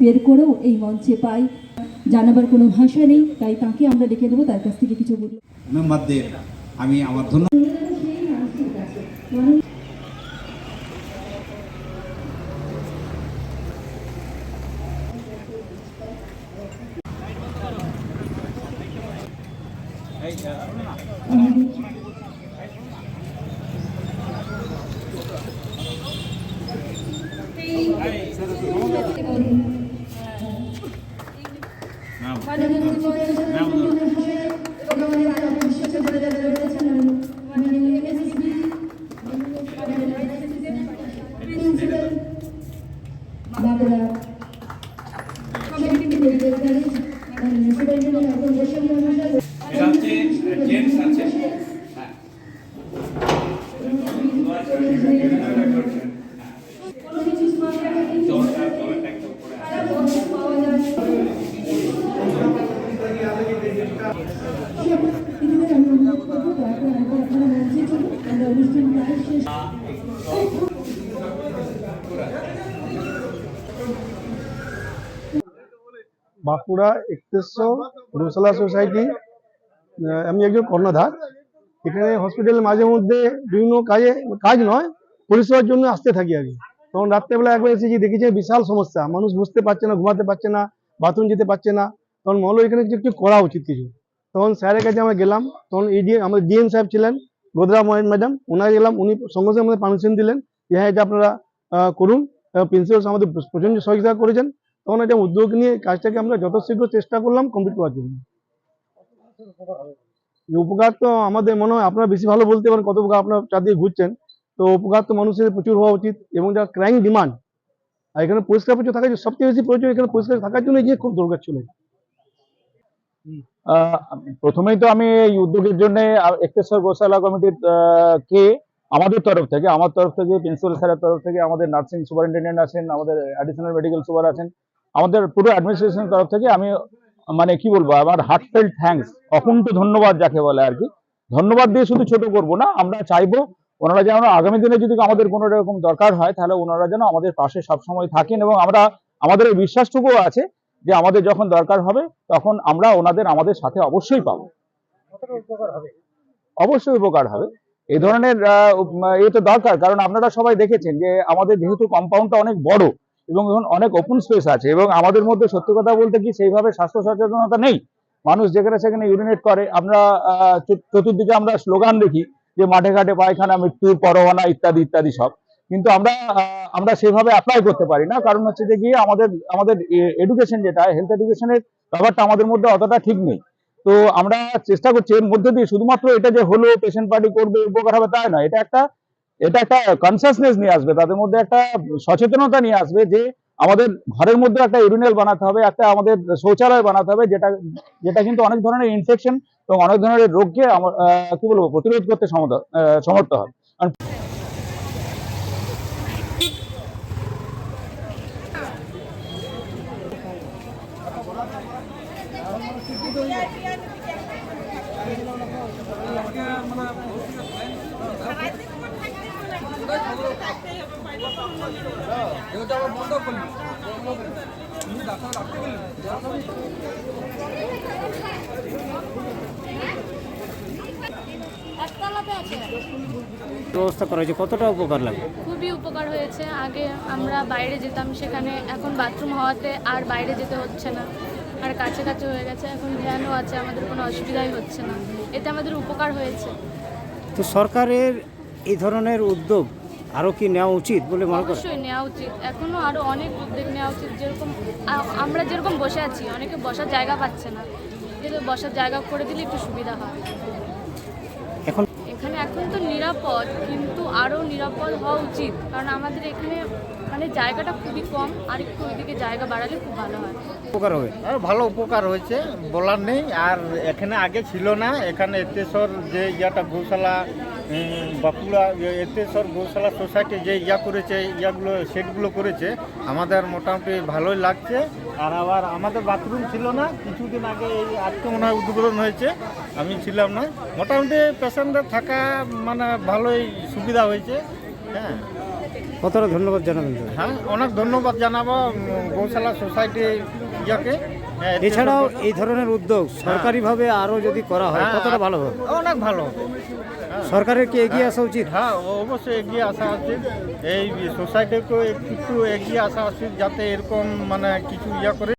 বের করেও এই মঞ্চে পাই। জানাবার কোনো ভাষা নেই তাই তাকে আমরা ডেকে দেবো তার কাছ থেকে কিছু বলব। মেম্বারদের আমি আমার ধন্য এটা বাঁকুড়া একতেশ্বর রোসলা সোসাইটি আমি একজন কর্ণধার। এখানে হসপিটালে মাঝে মধ্যে বিভিন্ন কাজে, কাজ নয় পরিষেবার জন্য আসতে থাকি আর কি তখন রাত্রেবেলা একবার এসেছি দেখেছি বিশাল সমস্যা। মানুষ বুঝতে পারছে না, ঘুমাতে পারছে না, বাথরুম যেতে পারছে না। তখন মনে হলো এখানে কিছু একটু করা উচিত কিছু। তখন স্যারের কাছে আমরা গেলাম। তখন এডি আমাদের ডিএম সাহেব ছিলেন। গোদরা ম্যাডাম ওনারা গেলাম, উনি সঙ্গে সঙ্গে আমাদের পারমিশন দিলেন যে হ্যাঁ এটা আপনারা করুন। প্রিন্সিপাল আমাদের প্রচণ্ড সহযোগিতা করেছেন। তখন এটা উদ্যোগ নিয়ে কাজটাকে আমরা যত শীঘ্র চেষ্টা করলাম কমপ্লিট করার জন্য। এই উপকার তো আমাদের মনে হয় আপনারা বেশি ভালো বলতে পারেন, কত উপকার আপনার চারদিকে ঘুরছেন। তো উপকার তো মানুষের প্রচুর হওয়া উচিত এবং যা ক্রাইম ডিমান্ড আর এখানে পরিষ্কার পরিচ্ছন্ন থাকা সবচেয়ে বেশি প্রয়োজন এখানে পরিষ্কার থাকার জন্য গিয়ে খুব দরকার ছিল প্রথমেই তো আমি এই উদ্যোগের জন্য একটেশ্বর গোশালা কমিটির কে? আমাদের তরফ থেকে, আমার তরফ থেকে, প্রিন্সিপাল স্যারের তরফ থেকে, আমাদের নার্সিং সুপারিনটেন্ডেন্ট আছেন, আমাদের অ্যাডিশনাল মেডিকেল সুপার আছেন, আমাদের পুরো অ্যাডমিনিস্ট্রেশনের তরফ থেকে আমি মানে কি বলব, আমার হার্টফেল্ট থ্যাঙ্কস অকুণ্ঠ ধন্যবাদ যাকে বলে আর কি। ধন্যবাদ দিয়ে শুধু ছোট করব না, আমরা চাইব ওনারা যেন আগামী দিনে যদি আমাদের কোনো রকম দরকার হয়, তাহলে ওনারা যেন আমাদের পাশে সবসময় থাকেন এবং আমরা, আমাদের এই বিশ্বাসটুকুও আছে যে আমাদের যখন দরকার হবে তখন আমরা ওনাদের আমাদের সাথে অবশ্যই পাবো। অবশ্যই উপকার হবে। এই ধরনের এ তো দরকার কারণ আপনারা সবাই দেখেছেন যে আমাদের যেহেতু কম্পাউন্ডটা অনেক বড় এবং এখন অনেক ওপেন স্পেস আছে এবং আমাদের মধ্যে সত্যি কথা বলতে কি সেইভাবে স্বাস্থ্য সচেতনতা নেই। মানুষ যেখানে সেখানে ইউরিনেট করে। আমরা চতুর্দিকে আমরা স্লোগান দেখি যে মাঠে ঘাটে পায়খানা মৃত্যুর পরোয়ানা ইত্যাদি ইত্যাদি সব। কিন্তু আমরা আমরা সেভাবে অ্যাপ্লাই করতে পারি না। কারণ হচ্ছে যে গিয়ে আমাদের আমাদের এডুকেশন যেটা হেলথ এডুকেশনের ব্যাপারটা আমাদের মধ্যে অতটা ঠিক নেই। তো আমরা চেষ্টা করছি এর মধ্যে দিয়ে শুধুমাত্র এটা যে হলো পেশেন্ট পার্টি করবে উপকার হবে তাই নয় এটা একটা এটা একটা কনসিয়াসনেস নিয়ে আসবে তাদের মধ্যে একটা সচেতনতা নিয়ে আসবে যে আমাদের ঘরের মধ্যে একটা ইউরিনাল বানাতে হবে একটা আমাদের শৌচালয় বানাতে হবে যেটা যেটা কিন্তু অনেক ধরনের ইনফেকশন এবং অনেক ধরনের রোগকে আমা- আহ, কি বলব প্রতিরোধ করতে সমর্থ হবে ব্যবস্থা করা হয়েছে। কতটা উপকার লাগে খুবই উপকার হয়েছে। আগে আমরা বাইরে যেতাম, সেখানে এখন বাথরুম হওয়াতে আর বাইরে যেতে হচ্ছে না। আর কাছে কাছে হয়ে গেছে এখন ধ্যানও আছে আমাদের কোনো অসুবিধাই হচ্ছে না। এতে আমাদের উপকার হয়েছে। তো সরকারের এই ধরনের উদ্যোগ আরও কি নেওয়া উচিত বলে মনে করেন? অবশ্যই নেওয়া উচিত। এখনও আরও অনেক উদ্যোগ নেওয়া উচিত যেরকম আমরা যেরকম বসে আছি অনেকে বসার জায়গা পাচ্ছে না। কিন্তু বসার জায়গা করে দিলে একটু সুবিধা হয় এখন এখানে এখন তো নিরাপদ কিন্তু আরও নিরাপদ হওয়া উচিত। কারণ আমাদের এখানে মানে জায়গাটা খুবই কম আর একটু ওইদিকে জায়গা বাড়ালে খুব ভালো হয়। উপকার হবে? আর ভালো উপকার হয়েছে বলার নেই। আর এখানে আগে ছিল না এখানে এতেশ্বর যে ইয়াটা গৌশালা বাঁকুড়া যে এতেশ্বর গৌশালা সোসাইটি যে ইয়া করেছে ইয়াগুলো সেটগুলো করেছে আমাদের মোটামুটি ভালোই লাগছে। আর আবার আমাদের বাথরুম ছিল না কিছুদিন আগে এই আজকে মনে হয় উদ্বোধন হয়েছে আমি ছিলাম না। মোটামুটি পেশেন্টদের থাকা মানে ভালোই সুবিধা হয়েছে হ্যাঁ। কতটা ধন্যবাদ জানাবেন? হ্যাঁ অনেক ধন্যবাদ জানাব গৌশালা সোসাইটি ইয়াকে। এতে এছাড়াও এই ধরনের উদ্যোগ সরকারিভাবে আরও যদি করা হয় হ্যাঁ, কতটা ভালো হবে? অনেক ভালো সরকারের কি এগিয়ে আসা উচিত? হ্যাঁ অবশ্যই এগিয়ে আসা উচিত। এই সোসাইটিকেও একটু এগিয়ে আসা উচিত যাতে এরকম মানে কিছু ইয়া করে।